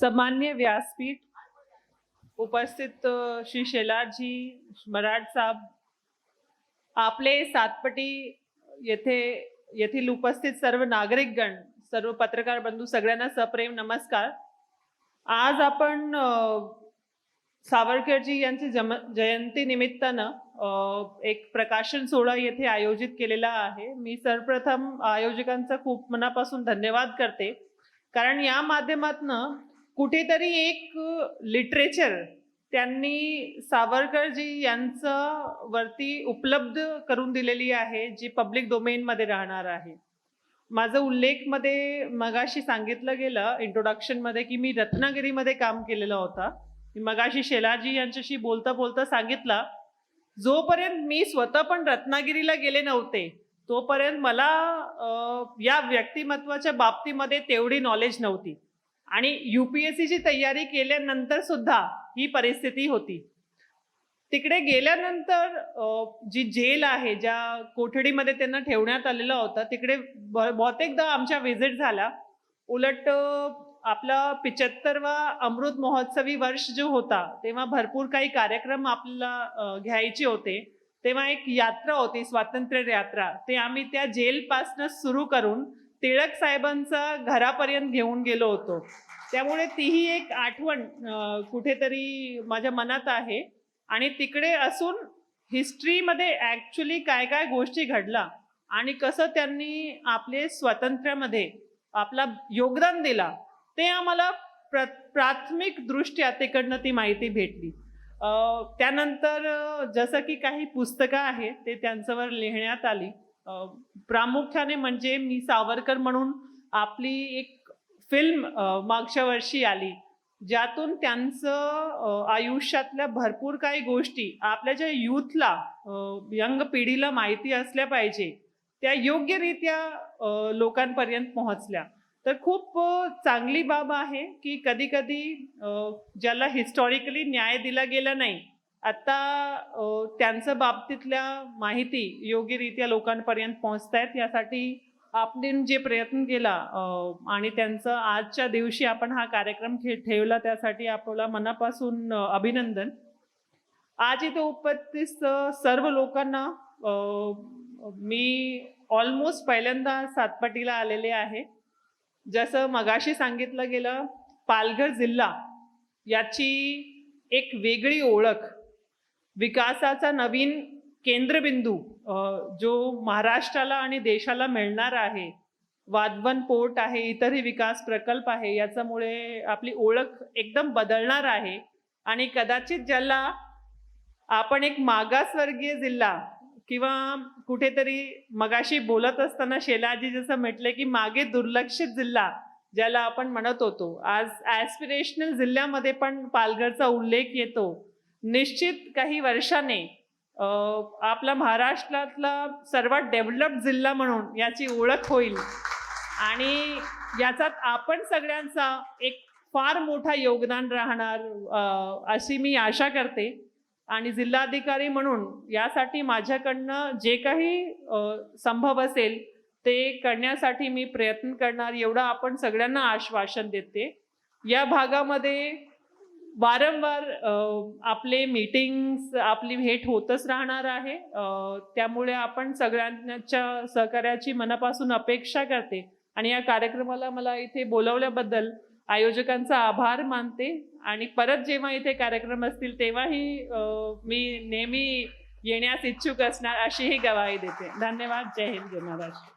सामान्य व्यासपीठ उपस्थित श्री शेलारजी मराठ साहेब आपले सातपटी येथे येथील उपस्थित सर्व नागरिकगण सर्व पत्रकार बंधू सगळ्यांना सप्रेम नमस्कार. आज आपण सावरकरजी यांची जम जयंती निमित्तानं एक प्रकाशन सोहळा येथे आयोजित केलेला आहे. मी सर्वप्रथम आयोजकांचा खूप मनापासून धन्यवाद करते. कारण या माध्यमातनं कुठेतरी एक लिटरेचर त्यांनी सावरकरजी यांचं वरती उपलब्ध करून दिलेली आहे जी पब्लिक डोमेनमध्ये राहणार आहे. माझं उल्लेखमध्ये मगाशी सांगितलं गेलं इंट्रोडक्शनमध्ये की मी रत्नागिरीमध्ये काम केलेलं होतं. मगाशी शेलाजी यांच्याशी बोलता बोलता सांगितलं जोपर्यंत मी स्वतः पण रत्नागिरीला गेले नव्हते तोपर्यंत मला या व्यक्तिमत्वाच्या बाबतीमध्ये तेवढी नॉलेज नव्हती. आणि युपीएससीची तयारी केल्यानंतर सुद्धा ही परिस्थिती होती. तिकडे गेल्यानंतर जी जेल आहे ज्या कोठडीमध्ये त्यांना ठेवण्यात आलेलं होतं तिकडे बहुतेकदा आमच्या व्हिजिट झाला. उलट आपला पिचत्तरवा अमृत महोत्सवी वर्ष जो होता तेव्हा भरपूर काही कार्यक्रम आपल्याला घ्यायचे होते. तेव्हा एक यात्रा होती स्वातंत्र्य यात्रा. ते आम्ही त्या जेलपासनं सुरू करून टिळक साहेबांचा घरापर्यंत घेऊन गेलो होतो. त्यामुळे तीही एक आठवण कुठेतरी माझ्या मनात आहे. आणि तिकडे असून हिस्ट्रीमध्ये ॲक्च्युली काय काय गोष्टी घडला आणि कसं त्यांनी आपले स्वातंत्र्यामध्ये आपला योगदान दिला ते आम्हाला प्र प्राथमिक दृष्ट्या तिकडनं ती माहिती भेटली. त्यानंतर जसं की काही पुस्तकं आहेत ते त्यांच्यावर लिहिण्यात आली. प्रामुख्याने म्हणजे मी सावरकर म्हणून आपली एक फिल्म मागच्या वर्षी आली. ज्यातून त्यांचं आयुष्यातल्या भरपूर काही गोष्टी आपल्या ज्या युथला यंग पिढीला माहिती असल्या पाहिजे त्या योग्यरित्या लोकांपर्यंत पोहोचल्या. तर खूप चांगली बाब आहे की कधी कधी ज्याला हिस्टॉरिकली न्याय दिला गेला नाही आता त्यांचं बाबतीतल्या माहिती योग्यरित्या लोकांपर्यंत पोहोचतायत यासाठी आपण जे प्रयत्न केला आणि त्यांचं आजच्या दिवशी आपण हा कार्यक्रम ठेवला त्यासाठी आपल्याला मनापासून अभिनंदन. आज इथे उपस्थित सर्व लोकांना मी ऑलमोस्ट पहिल्यांदा सातपाटीला आलेले आहे. जसं मगाशी सांगितलं गेलं पालघर जिल्हा याची एक वेगळी ओळख विकासाचा नवीन केंद्रबिंदू जो महाराष्ट्राला आणि देशाला मिळणार आहे. वाधवन पोर्ट आहे इतरही विकास प्रकल्प आहे याच्यामुळे आपली ओळख एकदम बदलणार आहे. आणि कदाचित ज्याला आपण एक मागासवर्गीय जिल्हा किंवा कुठेतरी मगाशी बोलत असताना शेलाजी जसं म्हटलं की मागे दुर्लक्षित जिल्हा ज्याला आपण म्हणत होतो. आज ॲस्पिरेशनल जिल्ह्यामध्ये पण पालघरचा उल्लेख येतो. निश्चित काही वर्षाने आपला महाराष्ट्रातला सर्वात डेव्हलप्ड जिल्हा म्हणून याची ओळख होईल. आणि याच्यात आपण सगळ्यांचा एक फार मोठा योगदान राहणार अशी मी आशा करते. आणि जिल्हाधिकारी म्हणून यासाठी माझ्याकडनं जे काही संभव असेल ते करण्यासाठी मी प्रयत्न करणार एवढं आपण सगळ्यांना आश्वासन देते. या भागामध्ये वारंवार आपले मीटिंग्स आपली भेट होतच राहणार आहे. त्यामुळे आपण सगळ्यांच्या सहकार्याची मनापासून अपेक्षा करते. आणि या कार्यक्रमाला मला इथे बोलवल्याबद्दल आयोजकांचा आभार मानते. आणि परत जेव्हा इथे कार्यक्रम असतील तेव्हाही मी नेहमी येण्यास इच्छुक असणार अशीही गवाही देते. धन्यवाद. जय हिंद जय महाराष्ट्र.